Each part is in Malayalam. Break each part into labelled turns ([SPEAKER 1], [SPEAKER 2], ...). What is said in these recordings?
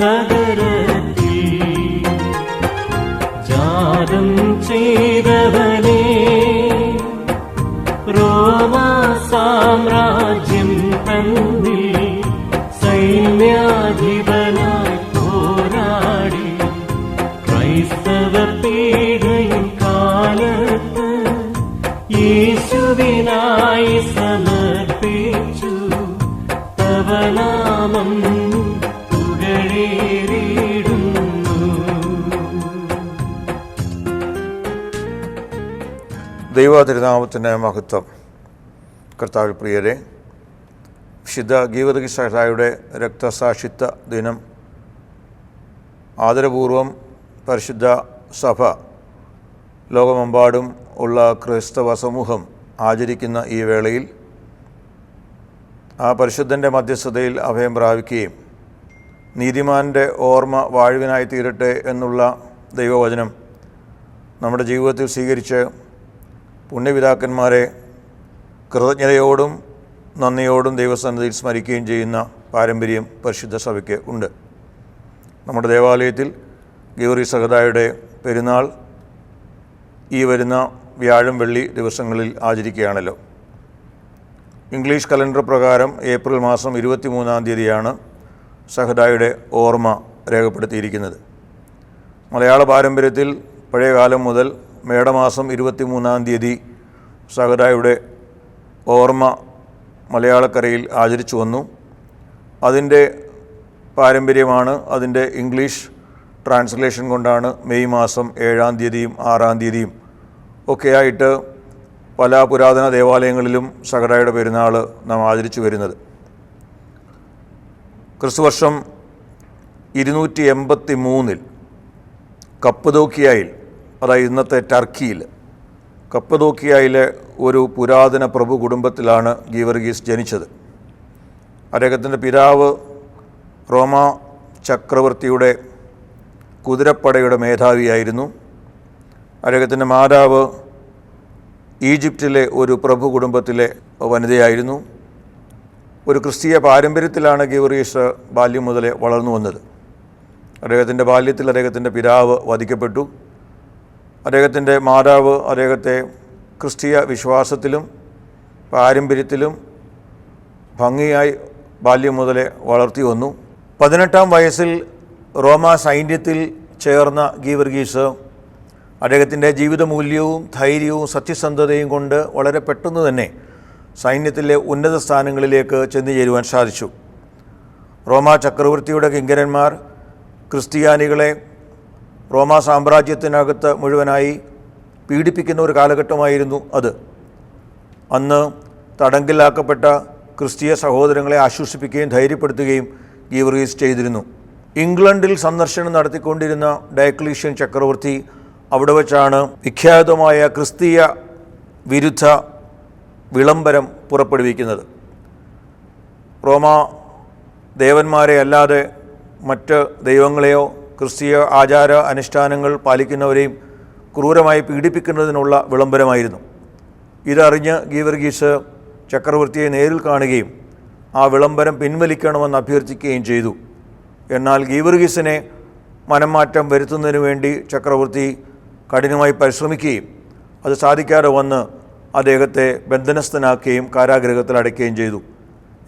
[SPEAKER 1] ആസാനഗരത്തിൽ ജാതം ചെയ്തവനെ റോമ സാമ്രാജ്യം തന്നിൽ സൈന്യാധിപനായി പോരാടി ക്രൈസ്തവ പീഡയും കാലത്ത് യേശുവിനായി സമ
[SPEAKER 2] ദൈവ തിരുനാമത്തിന്റെ മഹത്വം. കർത്താവ് പ്രിയരെ വിശുദ്ധ ഗീവതകിസായുടെ രക്തസാക്ഷിത്വ ദിനം ആദരപൂർവം പരിശുദ്ധ സഭ ലോകമെമ്പാടും ഉള്ള ക്രൈസ്തവ സമൂഹം ആചരിക്കുന്ന ഈ വേളയിൽ ആ പരിശുദ്ധന്റെ മധ്യസ്ഥതയിൽ അഭയം പ്രാപിക്കുകയും നീതിമാന്റെ ഓർമ്മ വാഴുവിനായി തീരട്ടെ എന്നുള്ള ദൈവവചനം നമ്മുടെ ജീവിതത്തിൽ സ്വീകരിച്ച് പുണ്യപിതാക്കന്മാരെ കൃതജ്ഞതയോടും നന്ദിയോടും ദൈവസന്നിധിയിൽ സ്മരിക്കുകയും ചെയ്യുന്ന പാരമ്പര്യം പരിശുദ്ധ സഭയ്ക്ക് ഉണ്ട്. നമ്മുടെ ദേവാലയത്തിൽ ഗൗറി സഹദായുടെ പെരുന്നാൾ ഈ വരുന്ന വ്യാഴം വെള്ളി ദിവസങ്ങളിൽ ആചരിക്കുകയാണല്ലോ. ഇംഗ്ലീഷ് കലണ്ടർ പ്രകാരം ഏപ്രിൽ മാസം ഇരുപത്തി മൂന്നാം തീയതിയാണ് സഹദായുടെ ഓർമ്മ രേഖപ്പെടുത്തിയിരിക്കുന്നത്. മലയാള പാരമ്പര്യത്തിൽ പഴയകാലം മുതൽ മേടമാസം ഇരുപത്തി മൂന്നാം തീയതി സഹദായുടെ ഓർമ്മ മലയാളക്കരയിൽ ആചരിച്ചു വന്നു. അതിന്റെ പാരമ്പര്യമാണ് അതിന്റെ ഇംഗ്ലീഷ് ട്രാൻസ്ലേഷൻ കൊണ്ടാണ് മെയ് മാസം ഏഴാം തീയതിയും ആറാം തീയതിയും ഒക്കെയായിട്ട് പല പുരാതന ദേവാലയങ്ങളിലും സഹഡായുടെ പെരുന്നാൾ നാം ആചരിച്ചു വരുന്നത്. ക്രിസ്തുവർഷം ഇരുന്നൂറ്റി എൺപത്തി മൂന്നിൽ കപ്പതോക്കിയായിൽ അതായത് ഇന്നത്തെ ടർക്കിയിൽ കപ്പതോക്കിയായിലെ ഒരു പുരാതന പ്രഭു കുടുംബത്തിലാണ് ഗീവർഗീസ് ജനിച്ചത്. അദ്ദേഹത്തിന്റെ പിതാവ് റോമ ചക്രവർത്തിയുടെ കുതിരപ്പടയുടെ മേധാവിയായിരുന്നു. അദ്ദേഹത്തിന്റെ മാതാവ് ഈജിപ്തിലെ ഒരു പ്രഭു കുടുംബത്തിലെ വനിതയായിരുന്നു. ഒരു ക്രിസ്തീയ പാരമ്പര്യത്തിലാണ് ഗീവറീസ് ബാല്യം മുതലേ വളർന്നു വന്നത്. അദ്ദേഹത്തിന്റെ ബാല്യത്തിൽ അദ്ദേഹത്തിന്റെ പിതാവ് വധിക്കപ്പെട്ടു. അദ്ദേഹത്തിന്റെ മാതാവ് അദ്ദേഹത്തെ ക്രിസ്തീയ വിശ്വാസത്തിലും പാരമ്പര്യത്തിലും ഭംഗിയായി ബാല്യം മുതലേ വളർത്തി വന്നു. പതിനെട്ടാം വയസ്സിൽ റോമ സൈന്യത്തിൽ ചേർന്ന ഗീവർഗീസ് അദ്ദേഹത്തിന്റെ ജീവിതമൂല്യവും ധൈര്യവും സത്യസന്ധതയും കൊണ്ട് വളരെ പെട്ടെന്ന് തന്നെ സൈന്യത്തിലെ ഉന്നത സ്ഥാനങ്ങളിലേക്ക് ചെന്നു ചേരുവാൻ സാധിച്ചു. റോമ ചക്രവർത്തിയുടെ കിങ്കരന്മാർ ക്രിസ്ത്യാനികളെ റോമ സാമ്രാജ്യത്തിനകത്ത് മുഴുവനായി പീഡിപ്പിക്കുന്ന ഒരു കാലഘട്ടമായിരുന്നു അത്. അന്ന് തടങ്കിലാക്കപ്പെട്ട ക്രിസ്തീയ സഹോദരങ്ങളെ ആശ്വസിപ്പിക്കുകയും ധൈര്യപ്പെടുത്തുകയും ഗീവർഗീസ് ചെയ്തിരുന്നു. ഇംഗ്ലണ്ടിൽ സന്ദർശനം നടത്തിക്കൊണ്ടിരുന്ന ഡയക്ലീഷ്യൻ ചക്രവർത്തി അവിടെ വച്ചാണ് വിഖ്യാതമായ ക്രിസ്തീയ വിരുദ്ധ വിളംബരം പുറപ്പെടുവിക്കുന്നത്. റോമ ദേവന്മാരെ അല്ലാതെ മറ്റ് ദൈവങ്ങളെയോ ക്രിസ്തീയ ആചാര അനുഷ്ഠാനങ്ങൾ പാലിക്കുന്നവരെയും ക്രൂരമായി പീഡിപ്പിക്കുന്നതിനുള്ള വിളംബരമായിരുന്നു. ഇതറിഞ്ഞ് ഗീവർഗീസ് ചക്രവർത്തിയെ നേരിൽ കാണുകയും ആ വിളംബരം പിൻവലിക്കണമെന്ന് അഭ്യർത്ഥിക്കുകയും ചെയ്തു. എന്നാൽ ഗീവർഗീസിനെ മനംമാറ്റം വരുത്തുന്നതിന് വേണ്ടി ചക്രവർത്തി കഠിനമായി പരിശ്രമിക്കുകയും അത് സാധിക്കാതെ വന്ന് അദ്ദേഹത്തെ ബന്ധനസ്ഥനാക്കുകയും കാരാഗ്രഹത്തിൽ അടയ്ക്കുകയും ചെയ്തു.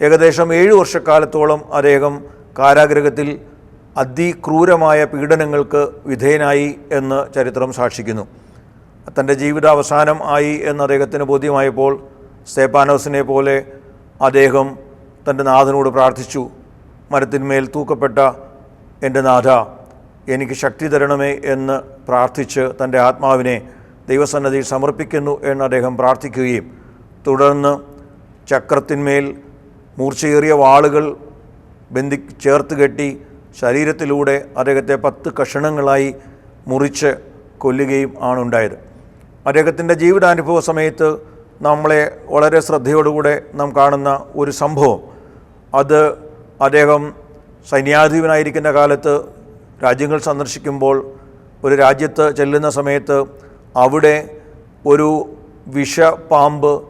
[SPEAKER 2] ഏകദേശം ഏഴ് വർഷക്കാലത്തോളം അദ്ദേഹം കാരാഗൃഹത്തിൽ അതിക്രൂരമായ പീഡനങ്ങൾക്ക് വിധേയനായി എന്ന് ചരിത്രം സാക്ഷിക്കുന്നു. തന്റെ ജീവിതാവസാനം ആയി എന്ന് അദ്ദേഹത്തിന് ബോധ്യമായപ്പോൾ സ്തേപ്പാനോസിനെ പോലെ അദ്ദേഹം തന്റെ നാഥനോട് പ്രാർത്ഥിച്ചു മരത്തിന്മേൽ തൂക്കപ്പെട്ട എന്റെ നാഥ എനിക്ക് ശക്തി തരണമേ എന്ന് പ്രാർത്ഥിച്ച് തന്റെ ആത്മാവിനെ ദൈവസന്നദ്ധിയിൽ സമർപ്പിക്കുന്നു എന്ന് അദ്ദേഹം പ്രാർത്ഥിക്കുകയും തുടർന്ന് ചക്രത്തിന്മേൽ മൂർച്ചയേറിയ വാളുകൾ ബന്ധി ചേർത്ത് കെട്ടി ശരീരത്തിലൂടെ അദ്ദേഹത്തെ പത്ത് കഷണങ്ങളായി മുറിച്ച് കൊല്ലുകയും ആണുണ്ടായത്. അദ്ദേഹത്തിന്റെ ജീവിതാനുഭവ സമയത്ത് നമ്മളെ വളരെ ശ്രദ്ധയോടുകൂടെ നാം കാണുന്ന ഒരു സംഭവം. അത് അദ്ദേഹം സൈന്യാധിപനായിരിക്കുന്ന കാലത്ത് രാജ്യങ്ങൾ സന്ദർശിക്കുമ്പോൾ ഒരു രാജ്യത്ത് ചെല്ലുന്ന സമയത്ത് അവിടെ ഒരു വിഷപാമ്പ്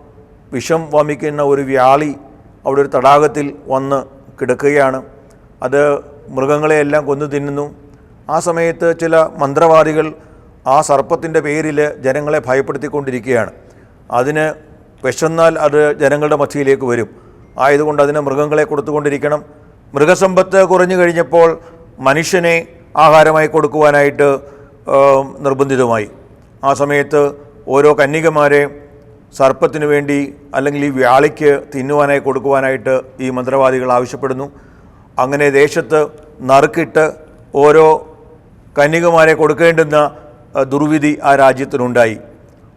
[SPEAKER 2] വിഷം വമിക്കുന്ന ഒരു വ്യാളി അവിടെ ഒരു തടാകത്തിൽ വന്ന് കിടക്കുകയാണ്. അത് മൃഗങ്ങളെയെല്ലാം കൊന്നു തിന്നുന്നു. ആ സമയത്ത് ചില മന്ത്രവാദികൾ ആ സർപ്പത്തിന്റെ പേരിൽ ജനങ്ങളെ ഭയപ്പെടുത്തിക്കൊണ്ടിരിക്കുകയാണ്. അതിന് വിശന്നാൽ അത് ജനങ്ങളുടെ മധ്യയിലേക്ക് വരും. ആയതുകൊണ്ട് അതിന് മൃഗങ്ങളെ കൊടുത്തുകൊണ്ടിരിക്കണം. മൃഗസമ്പത്ത് കുറഞ്ഞു കഴിഞ്ഞപ്പോൾ മനുഷ്യനെ ആഹാരമായി കൊടുക്കുവാനായിട്ട് നിർബന്ധിതമായി. ആ സമയത്ത് ഓരോ കന്യകമാരെ സർപ്പത്തിനു വേണ്ടി അല്ലെങ്കിൽ ഈ വ്യാളിക്ക് തിന്നുവാനായി കൊടുക്കുവാനായിട്ട് ഈ മന്ത്രവാദികൾ ആവശ്യപ്പെടുന്നു. അങ്ങനെ ദേശത്ത് നറുക്കിട്ട് ഓരോ കന്യകമാരെ കൊടുക്കേണ്ടുന്ന ദുർവിധി ആ രാജ്യത്തിനുണ്ടായി.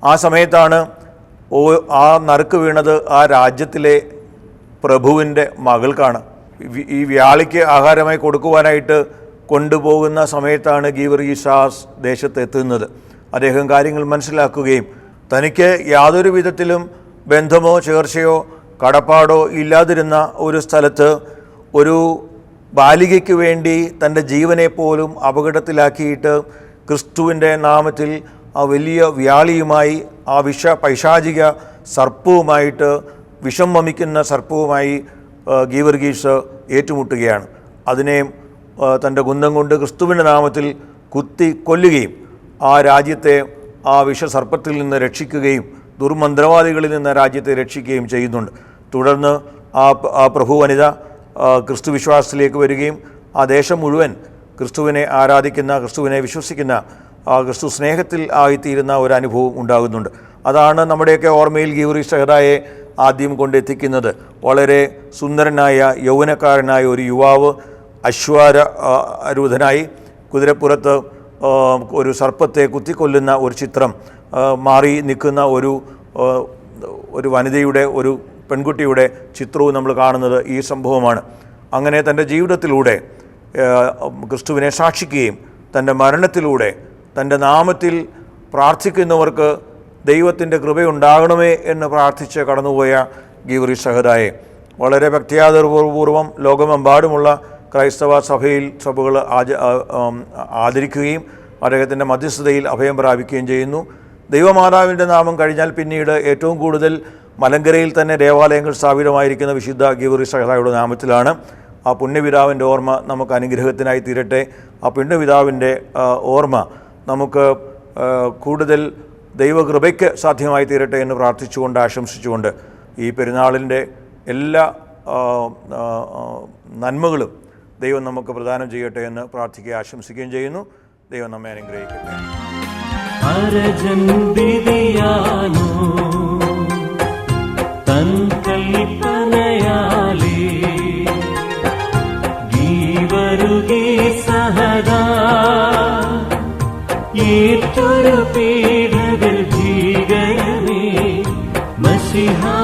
[SPEAKER 2] ആ സമയത്താണ് ഓ ആ നറുക്ക് വീണത് ആ രാജ്യത്തിലെ പ്രഭുവിന്റെ മകൾക്കാണ് ഈ വ്യാളിക്ക് ആഹാരമായി കൊടുക്കുവാനായിട്ട് കൊണ്ടുപോകുന്ന സമയത്താണ് ഗീവർഗീസാസ് ദേശത്ത് എത്തുന്നത്. അദ്ദേഹം കാര്യങ്ങൾ മനസ്സിലാക്കുകയും തനിക്ക് യാതൊരു വിധത്തിലും ബന്ധമോ ചേർച്ചയോ കടപ്പാടോ ഇല്ലാതിരുന്ന ഒരു സ്ഥലത്ത് ഒരു ബാലികയ്ക്ക് വേണ്ടി തന്റെ ജീവനെപ്പോലും അപകടത്തിലാക്കിയിട്ട് ക്രിസ്തുവിന്റെ നാമത്തിൽ ആ വലിയ വ്യാളിയുമായി ആ വിഷ പൈശാചിക സർപ്പവുമായിട്ട് വിഷം വമിക്കുന്ന സർപ്പവുമായി ഗീവർഗീസ് ഏറ്റുമുട്ടുകയാണ്. അതിനെ തന്റെ കുന്തം കൊണ്ട് ക്രിസ്തുവിന്റെ നാമത്തിൽ കുത്തി കൊല്ലുകയും ആ രാജ്യത്തെ ആ വിഷസർപ്പത്തിൽ നിന്ന് രക്ഷിക്കുകയും ദുർമന്ത്രവാദികളിൽ നിന്ന് രാജ്യത്തെ രക്ഷിക്കുകയും ചെയ്യുന്നുണ്ട്. തുടർന്ന് ആ പ്രഭു വനിത ക്രിസ്തു വിശ്വാസത്തിലേക്ക് വരികയും ആ ദേശം മുഴുവൻ ക്രിസ്തുവിനെ ആരാധിക്കുന്ന ക്രിസ്തുവിനെ വിശ്വസിക്കുന്ന ക്രിസ്തു സ്നേഹത്തിൽ ആയിത്തീരുന്ന ഒരു അനുഭവം ഉണ്ടാകുന്നുണ്ട്. അതാണ് നമ്മുടെയൊക്കെ ഓർമ്മയിൽ ഗീവറി സഹദായെ ആദ്യം കൊണ്ടെത്തിക്കുന്നത്. വളരെ സുന്ദരനായ യൗവനക്കാരനായ ഒരു യുവാവ് അശ്വാര അരൂധനായി കുതിരപ്പുറത്ത് ഒരു സർപ്പത്തെ കുത്തിക്കൊല്ലുന്ന ഒരു ചിത്രം മാറി നിൽക്കുന്ന ഒരു ഒരു വനിതയുടെ ഒരു പെൺകുട്ടിയുടെ ചിത്രവും നമ്മൾ കാണുന്നത് ഈ സംഭവമാണ്. അങ്ങനെ തന്റെ ജീവിതത്തിലൂടെ ക്രിസ്തുവിനെ സാക്ഷിക്കുകയും തന്റെ മരണത്തിലൂടെ തന്റെ നാമത്തിൽ പ്രാർത്ഥിക്കുന്നവർക്ക് ദൈവത്തിന്റെ കൃപയുണ്ടാകണമേ എന്ന് പ്രാർത്ഥിച്ച് കടന്നുപോയ ഗീവറി സഹദായെ വളരെ ഭക്തിയാദരപൂർവം ലോകമെമ്പാടുമുള്ള ക്രൈസ്തവ സഭയിൽ സഭകൾ ആച ആദരിക്കുകയും അദ്ദേഹത്തിന്റെ മധ്യസ്ഥതയിൽ അഭയം പ്രാപിക്കുകയും ചെയ്യുന്നു. ദൈവമാതാവിന്റെ നാമം കഴിഞ്ഞാൽ പിന്നീട് ഏറ്റവും കൂടുതൽ മലങ്കരയിൽ തന്നെ ദേവാലയങ്ങൾ സ്ഥാപിതമായിരിക്കുന്ന വിശുദ്ധ ഗീവറി സഹതായുടെ നാമത്തിലാണ് ആ പുണ്യപിതാവിന്റെ ഓർമ്മ നമുക്ക് അനുഗ്രഹത്തിനായി തീരട്ടെ. ആ പുണ്യപിതാവിന്റെ ഓർമ്മ നമുക്ക് കൂടുതൽ ദൈവകൃപയ്ക്ക് സാധ്യമായി തീരട്ടെ എന്ന് പ്രാർത്ഥിച്ചുകൊണ്ട് ആശംസിച്ചുകൊണ്ട് ഈ പെരുന്നാളിന്റെ എല്ലാ നന്മകളും ദൈവം നമുക്ക് പ്രദാനം ചെയ്യട്ടെ എന്ന് പ്രാർത്ഥിക്കുകയും ആശംസിക്കുകയും ചെയ്യുന്നു. ദൈവം നമ്മെ അനുഗ്രഹിക്കട്ടെ.
[SPEAKER 1] see how